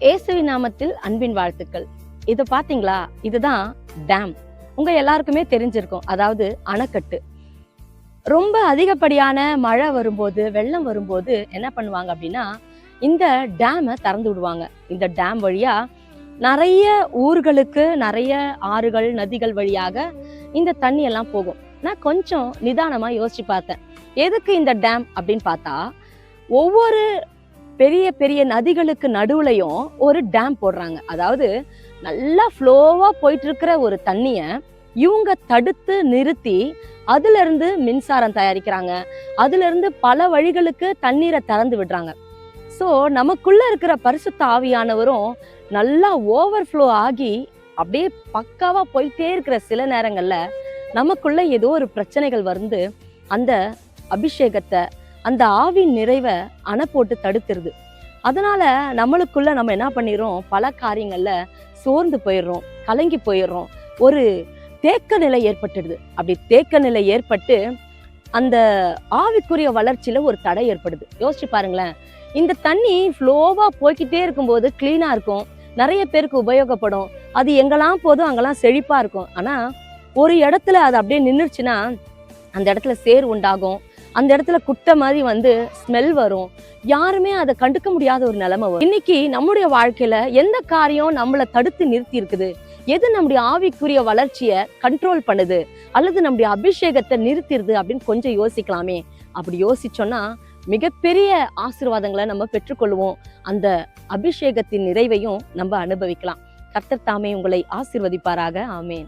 இயேசுவி நாமத்தில் அன்பின் வாழ்த்துக்கள். இது பாத்தீங்களா? இதுதான் டேம் உங்க எல்லாருக்குமே தெரிஞ்சிருக்கும். அதாவது அணைக்கட்டு. ரொம்ப அதிகப்படியான மழை வரும்போது வெள்ளம் வரும்போது என்ன பண்ணுவாங்க அப்படின்னா இந்த டேமை திறந்து விடுவாங்க. இந்த டேம் வழியா நிறைய ஊர்களுக்கு நிறைய ஆறுகள் நதிகள் வழியாக இந்த தண்ணி எல்லாம் போகும். நான் கொஞ்சம் நிதானமா யோசிச்சு பார்த்தேன். எதுக்கு இந்த டேம் அப்படின்னு பார்த்தா ஒவ்வொரு பெரிய பெரிய நதிகளுக்கு நடுவுலையும் ஒரு டேம் போடுறாங்க. அதாவது நல்லா ஃப்ளோவா போயிட்டு இருக்கிற ஒரு தண்ணிய இவங்க தடுத்து நிறுத்தி அதுல இருந்து மின்சாரம் தயாரிக்கிறாங்க. அதுல இருந்து பல வழிகளுக்கு தண்ணீரை திறந்து விடுறாங்க. ஸோ நமக்குள்ள இருக்கிற பரிசுத்த ஆவியானவரும் நல்லா ஓவர் ஃப்ளோ ஆகி அப்படியே பக்காவா போயிட்டே இருக்கிற சில நேரங்கள்ல நமக்குள்ள ஏதோ ஒரு பிரச்சனைகள் வந்து அந்த அபிஷேகத்தை அந்த ஆவின் நிறைவை அணை போட்டு தடுத்துருது அதனால நம்மளுக்குள்ள நம்ம என்ன பண்ணிடுறோம்? பல காரியங்கள்ல சோர்ந்து போயிடுறோம் கலங்கி போயிடுறோம். ஒரு தேக்க நிலை ஏற்பட்டுடுது. அப்படி தேக்க நிலை ஏற்பட்டு அந்த ஆவிக்குரிய வளர்ச்சியில ஒரு தடை ஏற்படுது. யோசிச்சு பாருங்களேன். இந்த தண்ணி ஃப்ளோவா போய்க்கிட்டே இருக்கும்போது கிளீனா இருக்கும். நிறைய பேருக்கு உபயோகப்படும். அது எங்கெல்லாம் போதும் அங்கெல்லாம் செழிப்பா இருக்கும். ஆனா ஒரு இடத்துல அது அப்படியே நின்றுச்சுன்னா அந்த இடத்துல சேர் உண்டாகும். அந்த இடத்துல குட்டை மாதிரி வந்து ஸ்மெல் வரும். யாருமே அதை கண்டுக்க முடியாத ஒரு நிலைமை வரும். இன்னைக்கு நம்முடைய வாழ்க்கையில எந்த காரியம் நம்மளை தடுத்து நிறுத்தி இருக்குது? எது நம்முடைய ஆவிக்குரிய வளர்ச்சியை கண்ட்ரோல் பண்ணுது? அல்லது நம்முடைய அபிஷேகத்தை நிறுத்திடுது அப்படின்னு கொஞ்சம் யோசிக்கலாமே. அப்படி யோசிச்சோன்னா மிகப்பெரிய ஆசீர்வாதங்களை நம்ம பெற்றுக்கொள்வோம். அந்த அபிஷேகத்தின் நிறைவையும் நம்ம அனுபவிக்கலாம். கர்த்தர் தாமே உங்களை ஆசிர்வதிப்பாராக. ஆமேன்.